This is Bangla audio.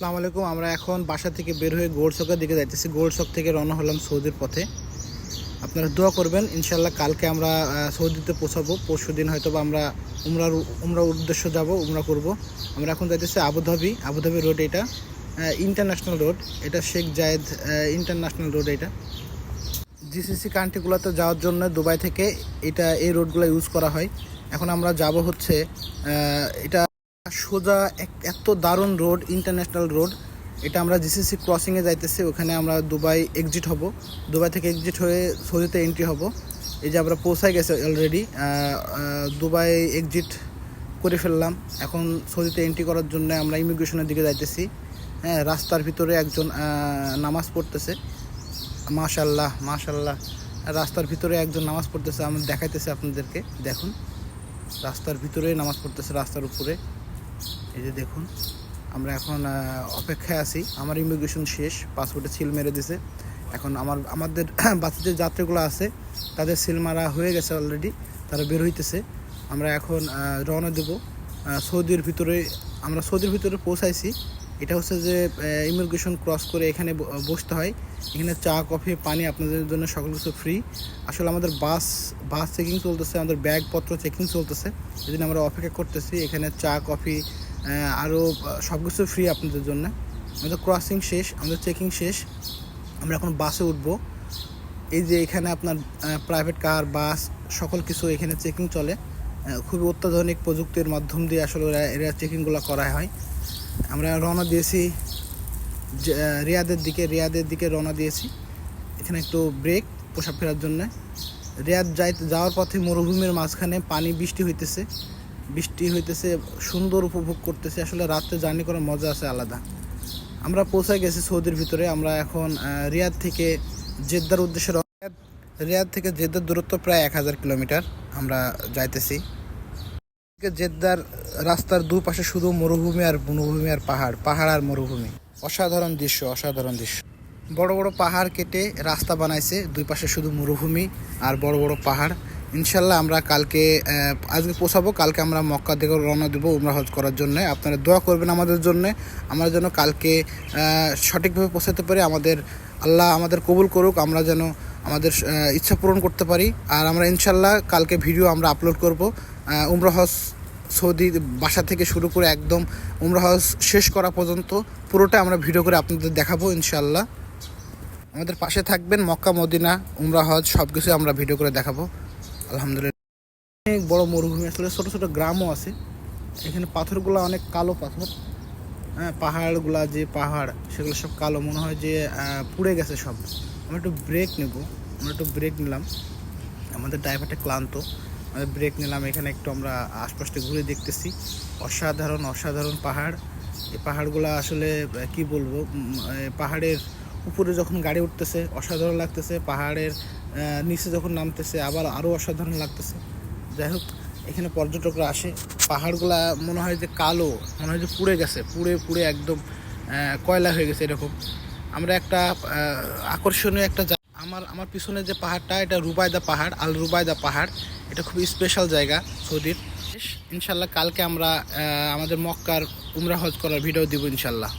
আসসালামু আলাইকুম, আমরা এখন বাসা থেকে বের হয়ে গোলচকের দিকে যাইতেছি। গোলচক থেকে রওনা হলাম সৌদির পথে। আপনারা দোয়া করবেন ইনশাল্লাহ কালকে আমরা সৌদিতে পৌঁছাবো। পরশু দিন হয়তো আমরা উমরার উমরার উদ্দেশ্য যাব, উমরা করব। আমরা এখন যাইতেছি Abu Dhabi Abu Dhabi road এটা। ইন্টারন্যাশনাল রোড এটা শেখ জায়েদ ইন্টারন্যাশনাল রোড এটা। জিসিসি কান্ট্রিগুলোতে যাওয়ার জন্য দুবাই থেকে এটা, এই রোডগুলো ইউজ করা হয়। এখন আমরা যাব হচ্ছে এটা সোজা এক- এত দারুণ রোড ইন্টারন্যাশনাল রোড। এটা আমরা জিসিসি ক্রসিংয়ে যাইতেছি, ওখানে আমরা দুবাই এক্সিট হব। দুবাই থেকে এক্সিট হয়ে সৌদিতে এন্ট্রি হব। এই যে আমরা পৌঁছায় গেছে অলরেডি দুবাই এক্সিট করে ফেললাম। এখন সৌদিতে এন্ট্রি করার জন্য আমরা ইমিগ্রেশনের দিকে যাইতেছি। হ্যাঁ রাস্তার ভিতরে একজন নামাজ পড়তেছে। মাশাল্লাহ মাশাল্লাহ রাস্তার ভিতরে একজন নামাজ পড়তেছে, আমি দেখাইতেছি আপনাদেরকে। দেখুন, রাস্তার ভিতরে নামাজ পড়তেছে, রাস্তার উপরে। এই যে দেখুন, আমরা এখন অপেক্ষায় আছি। আমার ইমিগ্রেশন শেষ, পাসপোর্টে সিল মেরে দিছে। এখন আমার, আমাদের বাসে যে যাত্রীগুলো আছে, তাদের সিল মারা হয়ে গেছে অলরেডি তারা বের হইতেছে। আমরা এখন রওনা দেব। সৌদির ভিতরে, আমরা সৌদির ভিতরে পৌঁছাইছি। এটা হচ্ছে যে ইমিগ্রেশন ক্রস করে এখানে বসতে হয়। এখানে চা, কফি, পানি আপনাদের জন্য সকল কিছু ফ্রি আসলে আমাদের বাস বাস চেকিং চলতেছে, আমাদের ব্যাগপত্র চেকিং চলতেছে। এই আমরা অপেক্ষা করতেছি, এখানে চা, কফি আরও সব কিছু ফ্রি আপনাদের জন্য। আমাদের ক্রসিং শেষ, আমাদের চেকিং শেষ। আমরা এখন বাসে উঠবো। এই যে এখানে আপনার প্রাইভেট কার বাস সকল কিছু এখানে চেকিং চলে। খুবই অত্যাধুনিক প্রযুক্তির মাধ্যম দিয়ে আসলে এরা চেকিংগুলো করা হয়। আমরা রওনা দিয়েছি রিয়াদের দিকে রিয়াদের দিকে রওনা দিয়েছি। এখানে একটু ব্রেক পোশাক ফেরার জন্য। রিয়াদ যাই, যাওয়ার পথে মরুভূমির মাঝখানে পানি বৃষ্টি হইতেছে। বৃষ্টি হইতেছে, সুন্দর উপভোগ করতেছে, আসলে রাত্রে জার্নি করার মজা আছে আলাদা। আমরা পৌঁছে গেছি সৌদির ভিতরে, আমরা এখন রিয়াদ থেকে জেদ্দার উদ্দেশ্যে রিয়াদ থেকে জেদ্দার দূরত্ব প্রায় এক হাজার কিলোমিটার, আমরা যাইতেছি। জেদ্দার রাস্তার দুপাশে শুধু মরুভূমি আর বনভূমি আর পাহাড় পাহাড় আর মরুভূমি। অসাধারণ দৃশ্য অসাধারণ দৃশ্য। বড় বড় পাহাড় কেটে রাস্তা বানাইছে, দুই পাশে শুধু মরুভূমি আর বড় বড় পাহাড়। ইনশাল্লাহ আমরা কালকে আজকে পৌঁছাবো। কালকে আমরা মক্কা থেকে রওনা দেবো উমরা হজ করার জন্য। আপনারা দোয়া করবেন আমাদের জন্য। আমরা যেন কালকে সঠিকভাবে পৌঁছাতে পারি। আমাদের আল্লাহ আমাদের কবুল করুক। আমরা যেন আমাদের ইচ্ছা পূরণ করতে পারি। আর আমরা ইনশাল্লাহ কালকে ভিডিও আমরা আপলোড করব। উমরা হজ সৌদি বাসা থেকে শুরু করে একদম উমরা হজ শেষ করা পর্যন্ত পুরোটা আমরা ভিডিও করে আপনাদের দেখাবো ইনশাল্লাহ। আমাদের পাশে থাকবেন মক্কা, মদিনা, উমরা হজ সব কিছু আমরা ভিডিও করে দেখাবো। আলহামদুলিল্লাহ। অনেক বড় মরুভূমি আসলে ছোটো ছোটো গ্রামও আছে। এখানে পাথরগুলো অনেক কালো পাথর। হ্যাঁ পাহাড়গুলা যে পাহাড়, সেগুলো সব কালো। মনে হয় যে পুড়ে গেছে সব। আমরা একটু ব্রেক নেব। আমরা একটু ব্রেক নিলাম। আমাদের ড্রাইভারটা ক্লান্ত। আমাদের ব্রেক নিলাম। এখানে একটু আমরা আশপাশটা ঘুরে দেখতেছি। অসাধারণ অসাধারণ পাহাড়। এই পাহাড়গুলো আসলে, কি বলব? পাহাড়ের উপরে যখন গাড়ি উঠতেছে, অসাধারণ লাগতেছে, পাহাড়ের নিচে যখন নামতেছে, আবার আরও অসাধারণ লাগতেছে। যাই হোক, এখানে পর্যটকরা আসে। পাহাড়গুলা মনে হয় যে কালো, মনে হয় যে পুড়ে গেছে, পুড়ে পুড়ে একদম কয়লা হয়ে গেছে এরকম। আমরা একটা আকর্ষণীয় একটা আমার আমার পিছনে যে পাহাড়টা, এটা রুবায়দা পাহাড়, আল রুবায়দা পাহাড়। এটা খুবই স্পেশাল জায়গা সৌদির। ইনশাল্লাহ কালকে আমরা আমাদের মক্কার উমরা হজ করার ভিডিও দিব ইনশাল্লাহ